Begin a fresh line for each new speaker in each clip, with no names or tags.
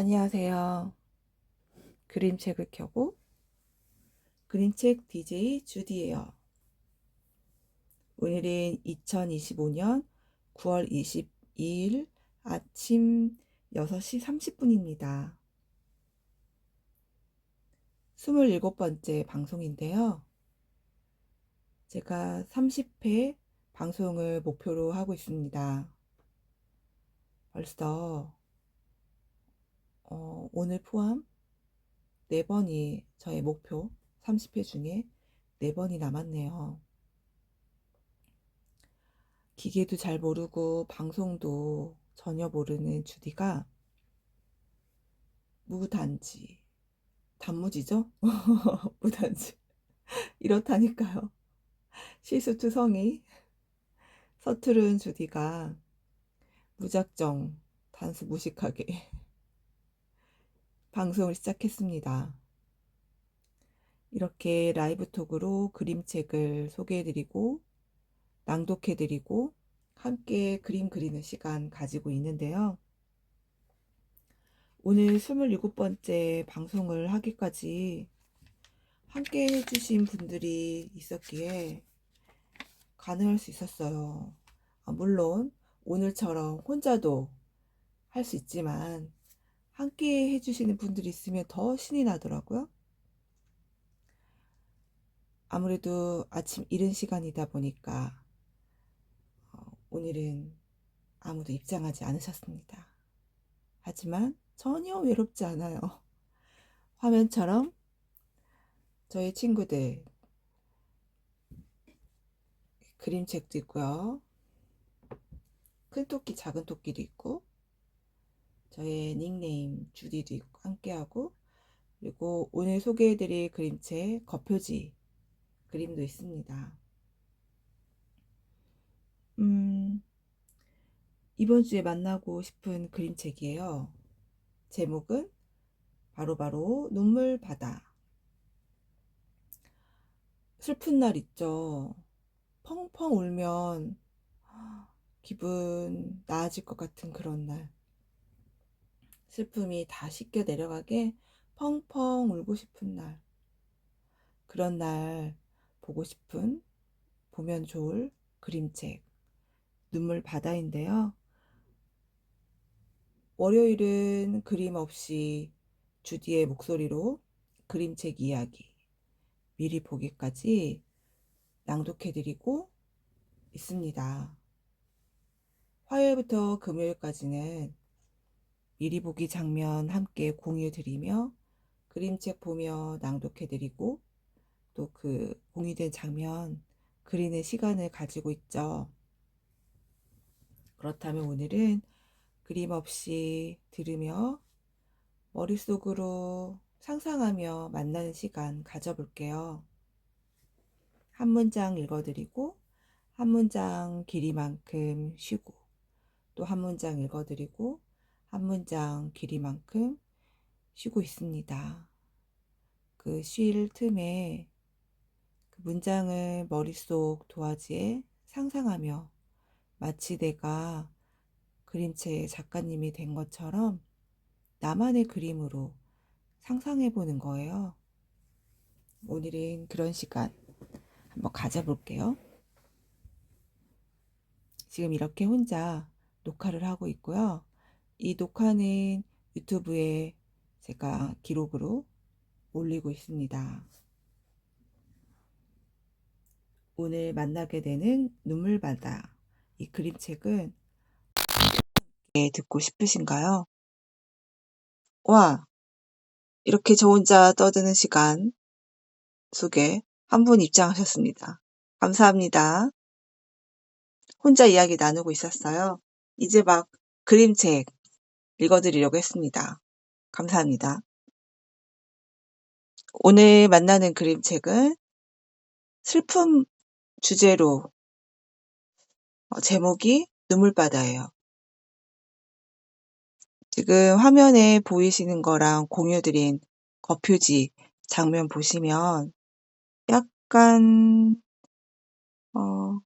안녕하세요. 그림책을 켜고 그림책 DJ 주디예요. 오늘은 2025년 9월 22일 아침 6시 30분입니다. 27번째 방송인데요. 제가 30회 방송을 목표로 하고 있습니다. 벌써 어, 오늘 포함 4번이 저의 목표 30회 중에 4번이 남았네요. 기계도 잘 모르고 방송도 전혀 모르는 주디가 무단지, 단무지죠? 무단지. 이렇다니까요. 실수투성이 서투른 주디가 무작정 단수 무식하게 방송을 시작했습니다. 이렇게 라이브 톡으로 그림책을 소개해드리고 낭독해드리고 함께 그림 그리는 시간 가지고 있는데요. 오늘 27번째 방송을 하기까지 함께 해주신 분들이 있었기에 가능할 수 있었어요. 아, 물론 오늘처럼 혼자도 할 수 있지만 함께 해주시는 분들이 있으면 더 신이 나더라고요. 아무래도 아침 이른 시간이다 보니까 어, 오늘은 아무도 입장하지 않으셨습니다. 하지만 전혀 외롭지 않아요. 화면처럼 저희 친구들 그림책도 있고요. 큰 토끼, 작은 토끼도 있고 저의 닉네임 주디도 있고 함께하고 그리고 오늘 소개해드릴 그림책 겉표지 그림도 있습니다. 음, 이번 주에 만나고 싶은 그림책이에요. 제목은 바로바로 눈물 바다. 슬픈 날 있죠. 펑펑 울면 기분 나아질 것 같은 그런 날. 슬픔이 다 씻겨 내려가게 펑펑 울고 싶은 날. 그런 날 보고 싶은 보면 좋을 그림책 눈물 바다인데요. 월요일은 그림 없이 주디의 목소리로 그림책 이야기 미리 보기까지 낭독해드리고 있습니다. 화요일부터 금요일까지는 미리 보기 장면 함께 공유 드리며 그림책 보며 낭독해 드리고 또 그 공유된 장면 그리는 시간을 가지고 있죠. 그렇다면 오늘은 그림 없이 들으며 머릿속으로 상상하며 만나는 시간 가져볼게요. 한 문장 읽어드리고 한 문장 길이만큼 쉬고 또 한 문장 읽어드리고 한 문장 길이만큼 쉬고 있습니다. 그 쉴 틈에 그 문장을 머릿속 도화지에 상상하며 마치 내가 그림체 작가님이 된 것처럼 나만의 그림으로 상상해 보는 거예요. 오늘은 그런 시간 한번 가져볼게요. 지금 이렇게 혼자 녹화를 하고 있고요. 이 녹화는 유튜브에 제가 기록으로 올리고 있습니다. 오늘 만나게 되는 눈물바다 이 그림책은 듣고 싶으신가요? 와 이렇게 저 혼자 떠드는 시간 속에 한 분 입장하셨습니다. 감사합니다. 혼자 이야기 나누고 있었어요. 이제 막 그림책 읽어드리려고 했습니다. 감사합니다. 오늘 만나는 그림책은 슬픔 주제로 어, 제목이 눈물바다예요. 지금 화면에 보이시는 거랑 공유드린 거표지 장면 보시면 약간 어,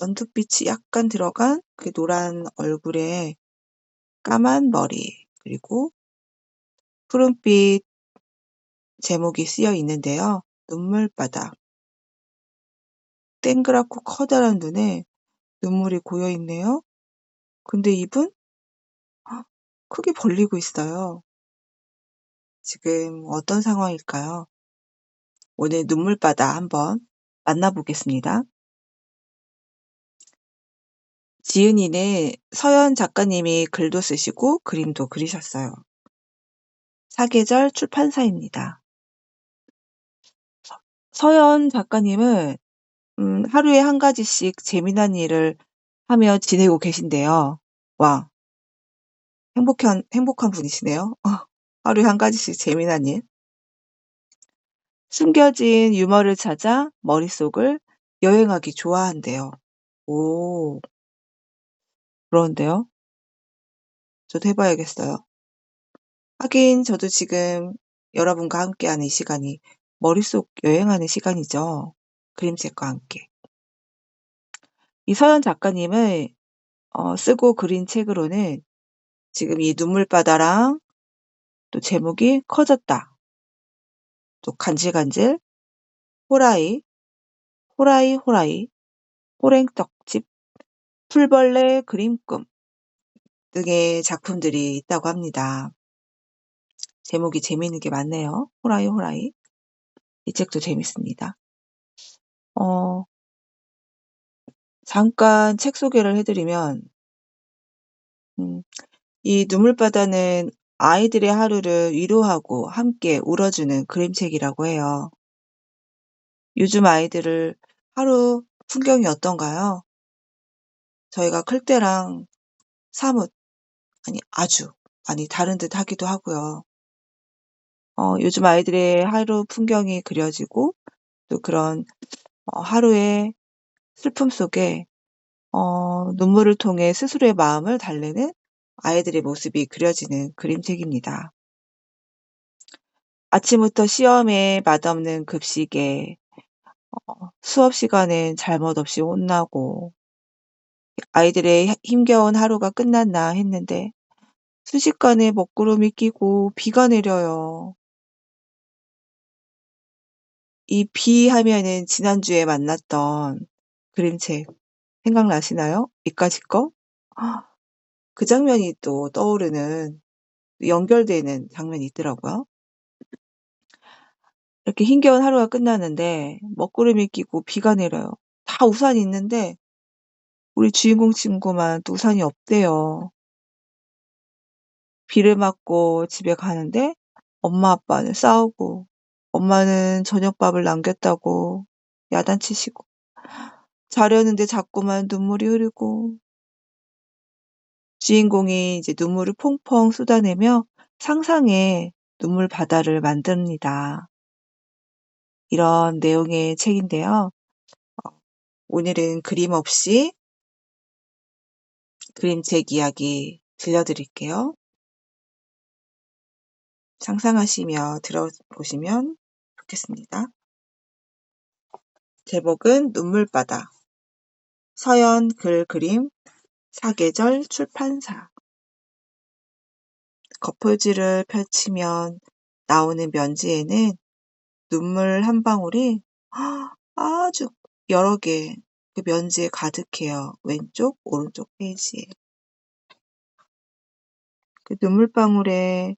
연두빛이 약간 들어간 그 노란 얼굴에 까만 머리 그리고 푸른빛 제목이 쓰여 있는데요. 눈물바다. 땡그랗고 커다란 눈에 눈물이 고여 있네요. 근데 입은 크게 벌리고 있어요. 지금 어떤 상황일까요? 오늘 눈물바다 한번 만나보겠습니다. 지은이는 서연 작가님이 글도 쓰시고 그림도 그리셨어요. 사계절 출판사입니다. 서연 작가님은 음, 하루에 한 가지씩 재미난 일을 하며 지내고 계신데요. 와, 행복한, 행복한 분이시네요. 하루에 한 가지씩 재미난 일. 숨겨진 유머를 찾아 머릿속을 여행하기 좋아한대요. 오, 그런데요? 저도 해봐야겠어요. 하긴 저도 지금 여러분과 함께하는 이 시간이 머릿속 여행하는 시간이죠. 그림책과 함께. 이 서연 작가님을 어, 쓰고 그린 책으로는 지금 이 눈물바다랑 또 제목이 커졌다. 또 간질간질, 호라이, 호라이 호라이, 호랭떡집, 풀벌레 그림꿈 등의 작품들이 있다고 합니다. 제목이 재미있는 게 많네요. 호라이 호라이. 이 책도 재밌습니다. 어, 잠깐 책 소개를 해드리면, 음, 이 눈물바다는 아이들의 하루를 위로하고 함께 울어주는 그림책이라고 해요. 요즘 아이들을 하루 풍경이 어떤가요? 저희가 클 때랑 사뭇, 아니, 아주 많이 다른 듯 하기도 하고요. 어, 요즘 아이들의 하루 풍경이 그려지고 또 그런 어, 하루의 슬픔 속에 어, 눈물을 통해 스스로의 마음을 달래는 아이들의 모습이 그려지는 그림책입니다. 아침부터 시험에 맛없는 급식에 어, 수업 시간엔 잘못 없이 혼나고 아이들의 힘겨운 하루가 끝났나 했는데 순식간에 먹구름이 끼고 비가 내려요. 이 비 하면은 지난주에 만났던 그림책 생각나시나요? 이까지 거? 그 장면이 또 떠오르는 연결되는 장면이 있더라고요. 이렇게 힘겨운 하루가 끝나는데 먹구름이 끼고 비가 내려요. 다 우산이 있는데 우리 주인공 친구만 또 우산이 없대요. 비를 맞고 집에 가는데 엄마 아빠는 싸우고 엄마는 저녁밥을 남겼다고 야단치시고 자려는데 자꾸만 눈물이 흐르고 주인공이 이제 눈물을 퐁퐁 쏟아내며 상상의 눈물 바다를 만듭니다. 이런 내용의 책인데요. 어, 오늘은 그림 없이 그림책 이야기 들려드릴게요. 상상하시며 들어보시면 좋겠습니다. 제목은 눈물바다. 서연 글 그림 사계절 출판사. 거풀지를 펼치면 나오는 면지에는 눈물 한 방울이 아주 여러 개 그 면지에 가득해요. 왼쪽, 오른쪽 페이지에. 그 눈물방울에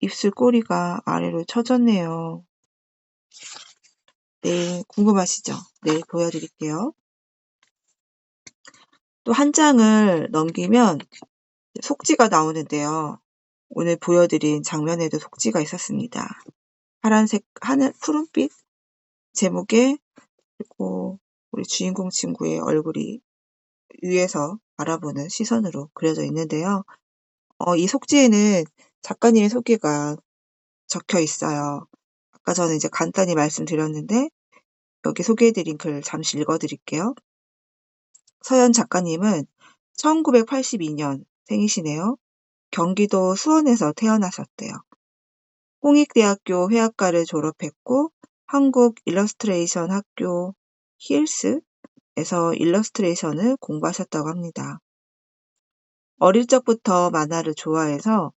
입술 꼬리가 아래로 처졌네요. 네, 궁금하시죠? 네, 보여드릴게요. 또 한 장을 넘기면 속지가 나오는데요. 오늘 보여드린 장면에도 속지가 있었습니다. 파란색, 하늘, 푸른빛 제목에 그리고 우리 주인공 친구의 얼굴이 위에서 바라보는 시선으로 그려져 있는데요. 어, 이 속지에는 작가님의 소개가 적혀 있어요. 아까 저는 이제 간단히 말씀드렸는데 여기 소개해드린 글 잠시 읽어드릴게요. 서연 작가님은 1982년 생이시네요. 경기도 수원에서 태어나셨대요. 홍익대학교 회화과를 졸업했고 한국 일러스트레이션 학교 힐스에서 일러스트레이션을 공부하셨다고 합니다. 어릴 적부터 만화를 좋아해서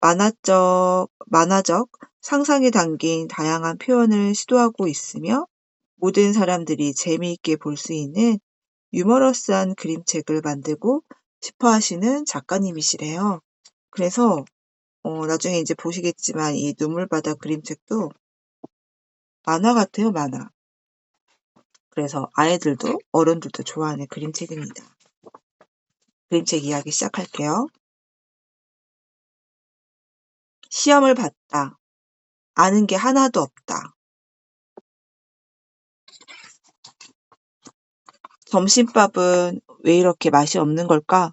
만화적, 만화적 상상이 담긴 다양한 표현을 시도하고 있으며 모든 사람들이 재미있게 볼 수 있는 유머러스한 그림책을 만들고 싶어 하시는 작가님이시래요. 그래서 어, 나중에 이제 보시겠지만 이 눈물바다 그림책도 만화 같아요, 만화. 그래서 아이들도 어른들도 좋아하는 그림책입니다. 그림책 이야기 시작할게요. 시험을 봤다. 아는 게 하나도 없다. 점심밥은 왜 이렇게 맛이 없는 걸까?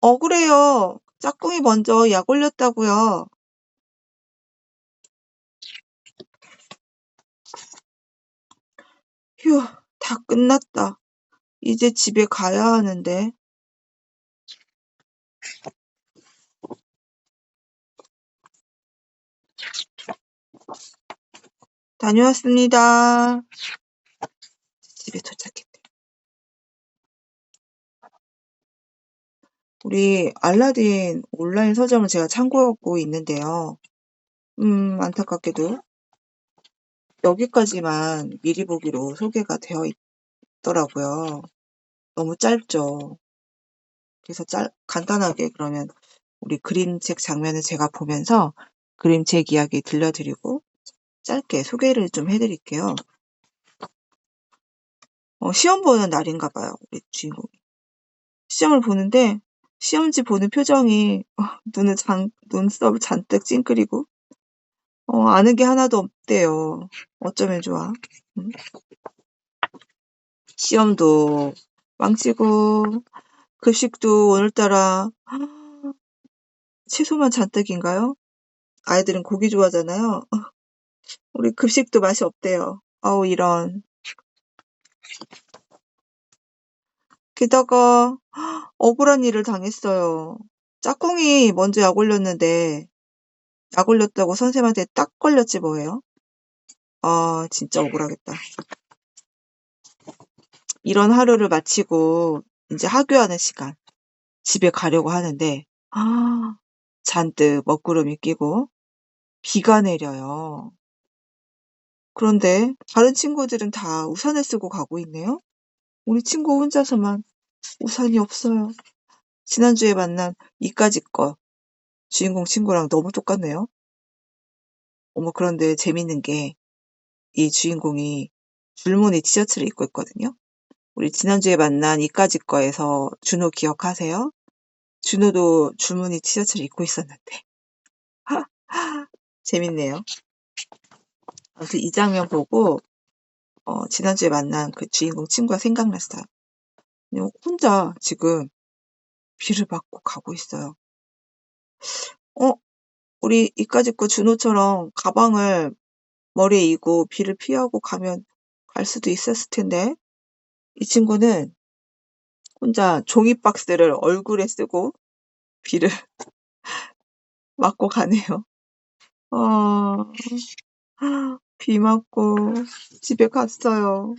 억울해요. 짝꿍이 먼저 약 올렸다고요. 휴, 다 끝났다. 이제 집에 가야 하는데. 다녀왔습니다. 집에 도착했대. 우리 알라딘 온라인 서점을 제가 참고하고 있는데요. 음, 안타깝게도 여기까지만 미리 보기로 소개가 되어 있더라고요. 너무 짧죠. 그래서 짤, 간단하게 그러면 우리 그림책 장면을 제가 보면서 그림책 이야기 들려드리고 짧게 소개를 좀 해드릴게요. 어, 시험 보는 날인가 봐요. 우리 주인공이. 시험을 보는데 시험지 보는 표정이 어, 눈을 잔, 눈썹을 잔뜩 찡그리고 어, 아는 게 하나도 없대요. 어쩌면 좋아. 응? 시험도 망치고 급식도 오늘따라 채소만 잔뜩인가요? 아이들은 고기 좋아하잖아요. 우리 급식도 맛이 없대요. 아우 이런. 게다가 억울한 일을 당했어요. 짝꿍이 먼저 약 올렸는데 약 올렸다고 선생님한테 딱 걸렸지 뭐예요? 아 진짜 억울하겠다. 이런 하루를 마치고 이제 하교하는 시간 집에 가려고 하는데 아 잔뜩 먹구름이 끼고 비가 내려요. 그런데 다른 친구들은 다 우산을 쓰고 가고 있네요. 우리 친구 혼자서만 우산이 없어요. 지난주에 만난 이까지 거 주인공 친구랑 너무 똑같네요. 어머 그런데 재밌는 게 이 주인공이 줄무늬 티셔츠를 입고 있거든요. 우리 지난주에 만난 이까지 거에서 준호 기억하세요? 준호도 줄무늬 티셔츠를 입고 있었는데. 재밌네요. 아무튼 이 장면 보고 어, 지난주에 만난 그 주인공 친구가 생각났어요. 혼자 지금 비를 맞고 가고 있어요. 어, 우리 이까지 거 준호처럼 가방을 머리에 이고 비를 피하고 가면 갈 수도 있었을 텐데 이 친구는 혼자 종이 박스를 얼굴에 쓰고 비를 맞고 가네요. 어, 비 맞고 집에 갔어요.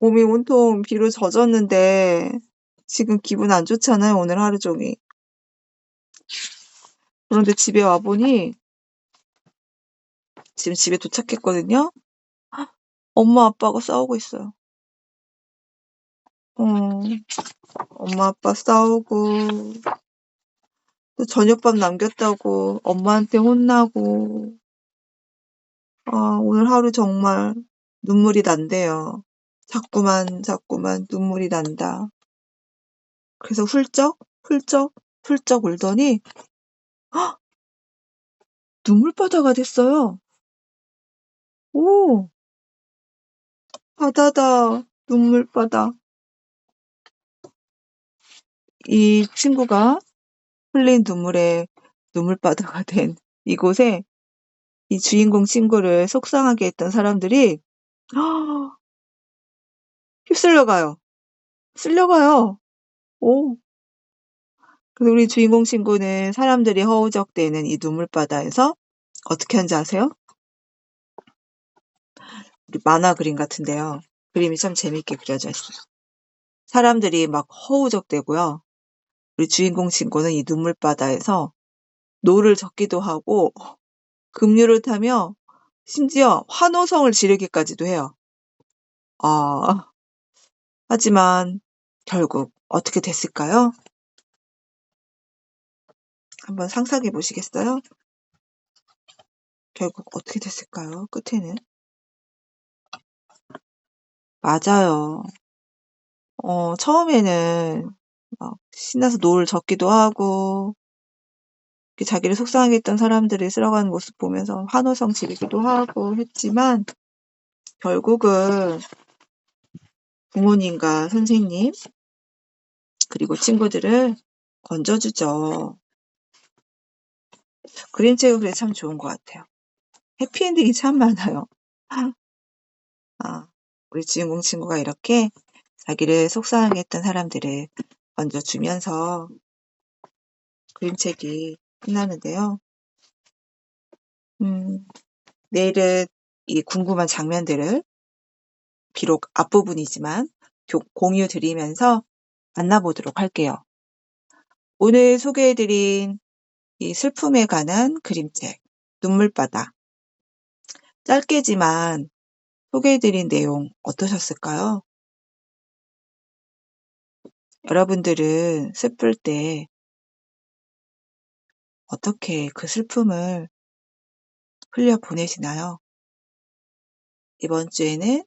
몸이 온통 비로 젖었는데 지금 기분 안 좋잖아요. 오늘 하루 종일. 그런데 집에 와보니 지금 집에 도착했거든요. 엄마 아빠가 싸우고 있어요. 어, 엄마 아빠 싸우고 또 저녁밥 남겼다고 엄마한테 혼나고 아, 오늘 하루 정말 눈물이 난대요. 자꾸만 자꾸만 눈물이 난다. 그래서 훌쩍 훌쩍 훌쩍 울더니 헉! 눈물바다가 됐어요. 오, 바다다 눈물바다. 이 친구가 흘린 눈물에 눈물바다가 된 이곳에 이 주인공 친구를 속상하게 했던 사람들이 휩쓸려 가요. 쓸려 가요. 오. 그래서 우리 주인공 친구는 사람들이 허우적대는 이 눈물바다에서 어떻게 하는지 아세요? 우리 만화 그림 같은데요. 그림이 참 재밌게 그려져 있어요. 사람들이 막 허우적대고요. 우리 주인공 친구는 이 눈물바다에서 노를 젓기도 하고 급류를 타며 심지어 환호성을 지르기까지도 해요. 아, 하지만 결국 어떻게 됐을까요? 한번 상상해 보시겠어요? 결국 어떻게 됐을까요? 끝에는? 맞아요. 어, 처음에는 막 신나서 노를 젓기도 하고, 자기를 속상하게 했던 사람들이 쓸어가는 모습 보면서 환호성 지르기도 하고 했지만, 결국은 부모님과 선생님, 그리고 친구들을 건져주죠. 그림 책은 그래 참 좋은 것 같아요. 해피엔딩이 참 많아요. 아, 우리 주인공 친구가 이렇게 자기를 속상하게 했던 사람들을 건져주면서 그림책이 끝나는데요. 음, 내일은 이 궁금한 장면들을 비록 앞부분이지만 공유 드리면서 만나보도록 할게요. 오늘 소개해드린 이 슬픔에 관한 그림책, 눈물바다. 짧게지만 소개해드린 내용 어떠셨을까요? 여러분들은 슬플 때 어떻게 그 슬픔을 흘려 보내시나요? 이번 주에는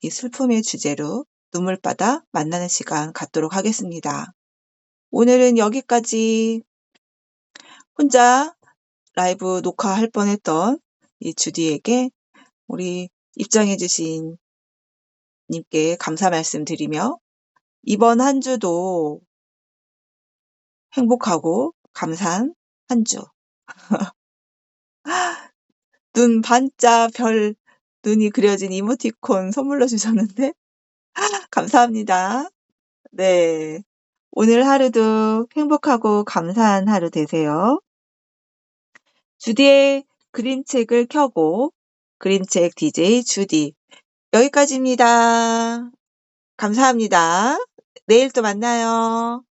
이 슬픔의 주제로 눈물바다 만나는 시간 갖도록 하겠습니다. 오늘은 여기까지 혼자 라이브 녹화할 뻔했던 이 주디에게 우리 입장해주신 님께 감사 말씀드리며 이번 한 주도 행복하고 감사한 한 주. 눈 반짝 별 눈이 그려진 이모티콘 선물로 주셨는데 감사합니다. 네. 오늘 하루도 행복하고 감사한 하루 되세요. 주디의 그림책을 켜고 그림책 DJ 주디 여기까지입니다. 감사합니다. 내일 또 만나요.